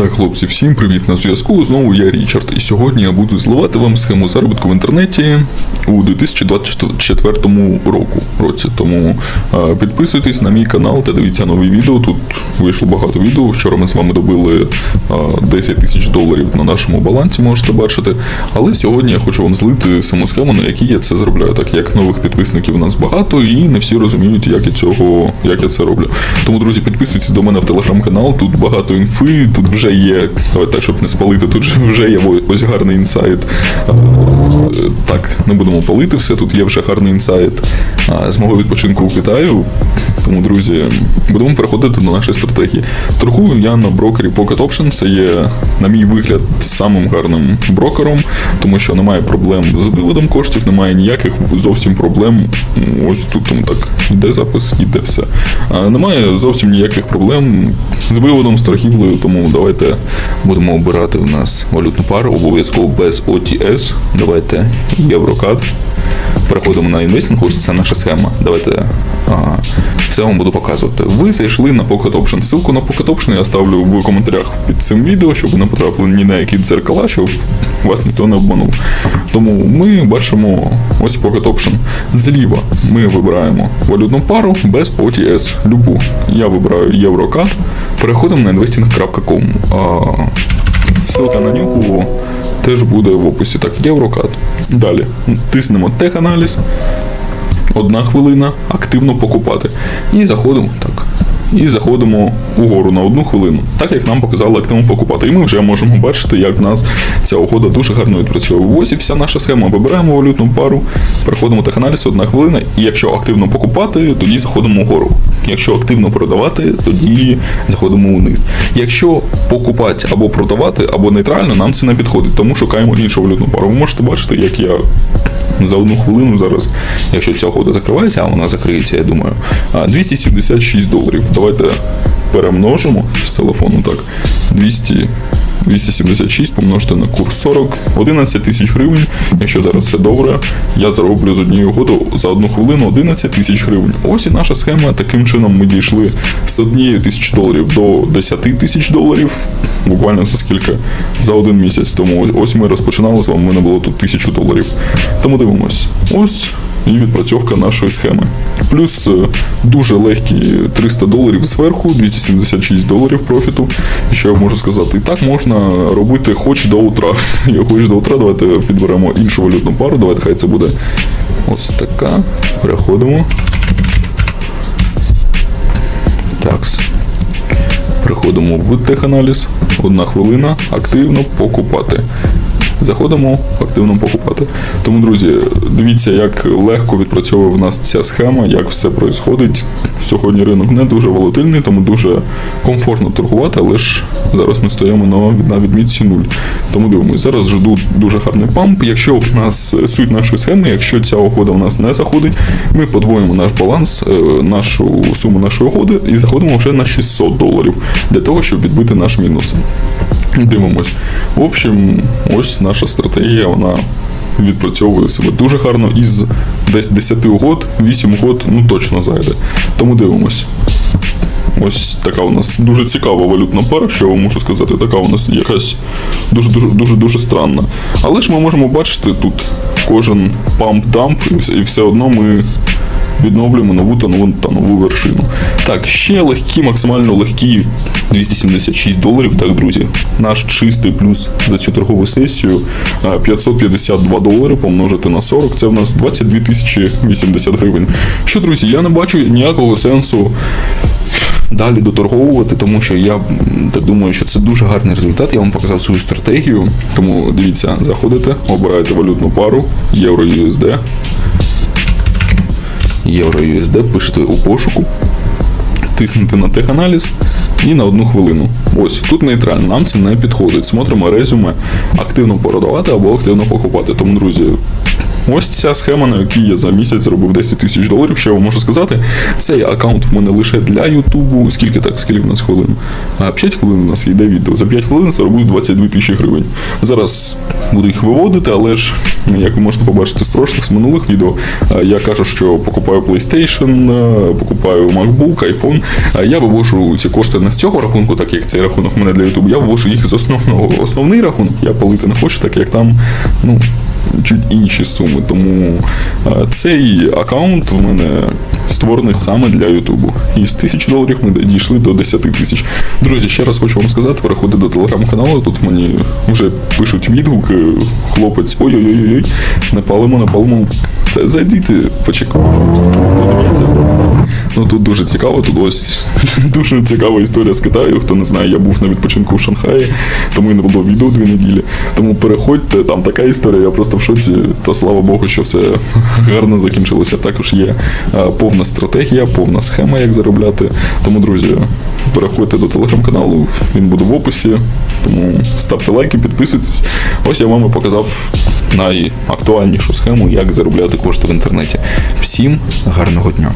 Так, хлопці, всім привіт на зв'язку. Знову я Річард. І сьогодні я буду зливати вам схему заробітку в інтернеті у 2024 року. році. Тому е, підписуйтесь на мій канал та дивіться нові відео. Тут вийшло багато відео. Вчора ми з вами добили е, 10 тисяч доларів на нашому балансі, можете бачити. Але сьогодні я хочу вам злити саму схему, на якій я це зробляю, так як нових підписників у нас багато, і не всі розуміють, як я цього, як я це роблю. Тому, друзі, підписуйтесь до мене в телеграм-канал. Тут багато інфи, тут вже є. Давайте так, щоб не спалити, тут вже є ось гарний інсайт. Так, не будемо палити все. Тут є вже гарний інсайт з мого відпочинку у Китаю. Тому, друзі, будемо переходити до нашої стратегії. Торгую я на брокері Pocket Option. Це є, на мій вигляд, самим гарним брокером, тому що немає проблем з виводом коштів, немає ніяких зовсім проблем. Ось тут тому так іде запис, іде все. А немає зовсім ніяких проблем з виводом, з торгівлею, тому давайте будемо обирати у нас валютну пару, обов'язково без OTS. Давайте Єврокад. Переходимо на інвестинг, ось це наша схема. Давайте все вам буду показувати. Ви зайшли на Pocket Option. Ссылку на Pocket Option я ставлю в коментарях під цим відео, щоб ви не потрапили ні на які дзеркала, щоб вас ніхто не обманув. Тому ми бачимо ось Pocket Option. Зліва ми вибираємо валютну пару без OTS. Любу. Я вибираю Єврокад. Переходимо на investing.com. Ссылка на нього теж буде в описі. Так, Єврокад. Далі тиснемо тех-аналіз. Одна хвилина, активно покупати. І заходимо так. І заходимо угору на одну хвилину, так як нам показали активно покупати. І ми вже можемо бачити, як в нас ця угода дуже гарно відпрацьовує. Ось і вся наша схема. Вибираємо валютну пару, переходимо теханаліз, одна хвилина. І якщо активно покупати, тоді заходимо вгору. Якщо активно продавати, тоді заходимо вниз. Якщо покупати або продавати, або нейтрально, нам це не підходить, тому шукаємо іншу валютну пару. Ви можете бачити, як я за одну хвилину зараз, якщо ця угода закривається, а вона закриється, я думаю, 276 доларів. Давайте перемножимо з телефону так. 200, 276 помножити на курс 40, 11 тисяч гривень. Якщо зараз все добре, я зароблю з однієї угоди за одну хвилину 11 тисяч гривень. Ось і наша схема. Таким чином ми дійшли з однієї тисячі доларів до 10 тисяч доларів. Буквально за скільки? За один місяць. Тому ось ми розпочинали з вами, у мене було тут тисячу доларів. Тому дивимось. Ось і відпрацьовка нашої схеми. Плюс е, дуже легкі 300 доларів зверху, 276 доларів профіту. І що я можу сказати? І так можна робити хоч до утра. Я хоч до утра, давайте підберемо іншу валютну пару. Давайте хай це буде ось така. Переходимо. Такс. Переходимо в теханаліз. Одна хвилина. Активно покупати. Заходимо активно покупати. Тому, друзі, дивіться, як легко відпрацьовує в нас ця схема, як все відбувається. Сьогодні ринок не дуже волатильний, тому дуже комфортно торгувати, але ж зараз ми стоїмо на, відмітці 0. Тому дивимось, зараз жду дуже гарний памп. Якщо в нас суть нашої схеми, якщо ця угода в нас не заходить, ми подвоїмо наш баланс, е, нашу суму нашої угоди і заходимо вже на 600 доларів для того, щоб відбити наш мінус. Дивимось. В общем, ось наша стратегія, вона відпрацьовує себе дуже гарно. Із десь 10 угод, 8 угод ну точно зайде. Тому дивимось. Ось така у нас дуже цікава валютна пара, що я вам можу сказати. Така у нас якась дуже дуже дуже странна. Але ж ми можемо бачити тут кожен памп-дамп, і все одно ми відновлюємо нову та нову та нову вершину. Так, ще легкі, максимально легкі 276 доларів. Так, друзі, наш чистий плюс за цю торгову сесію 552 долари помножити на 40. Це в нас 22 тисячі 80 гривень. Що, друзі, я не бачу ніякого сенсу. Далі доторговувати, тому що я так думаю, що це дуже гарний результат. Я вам показав свою стратегію. Тому дивіться, заходите, обираєте валютну пару, євро USD, євро USD, пишете у пошуку, тиснете на теханаліз і на одну хвилину. Ось тут нейтрально, нам це не підходить. Смотримо резюме, активно продавати або активно покупати. Тому, друзі. Ось ця схема, на якій я за місяць заробив 10 тисяч доларів. Я вам можу сказати? Цей аккаунт в мене лише для Ютубу. Скільки так, скільки в нас хвилин? А 5 хвилин у нас йде відео. За 5 хвилин заробив 22 тисячі гривень. Зараз буду їх виводити, але ж, як ви можете побачити з прошлих, з минулих відео, я кажу, що покупаю PlayStation, покупаю MacBook, iPhone. Я вивожу ці кошти не з цього рахунку, так як цей рахунок в мене для Ютубу, я ввожу їх з основного. Основний рахунок я палити не хочу, так як там ну, чуть інші суми. Тому е, цей аккаунт в мене створений саме для Ютубу. І з тисячі доларів ми дійшли до 10 тисяч. Друзі, ще раз хочу вам сказати, переходьте до телеграм-каналу. Тут мені вже пишуть відгуки. Хлопець, ой-ой-ой, не палимо, не палимо. Це зайдіть, почекайте. Ну тут дуже цікаво, тут ось дуже цікава історія з Китаю. Хто не знає, я був на відпочинку в Шанхаї, тому і не було відео дві неділі. Тому переходьте, там така історія, я просто в шоці. Та слава Богу, що все гарно закінчилося. Також є е, повна стратегія, повна схема, як заробляти. Тому, друзі, переходьте до телеграм-каналу, він буде в описі. Тому ставте лайки, підписуйтесь. Ось я вам і показав найактуальнішу схему, як заробляти кошти в інтернеті. Всім гарного дня!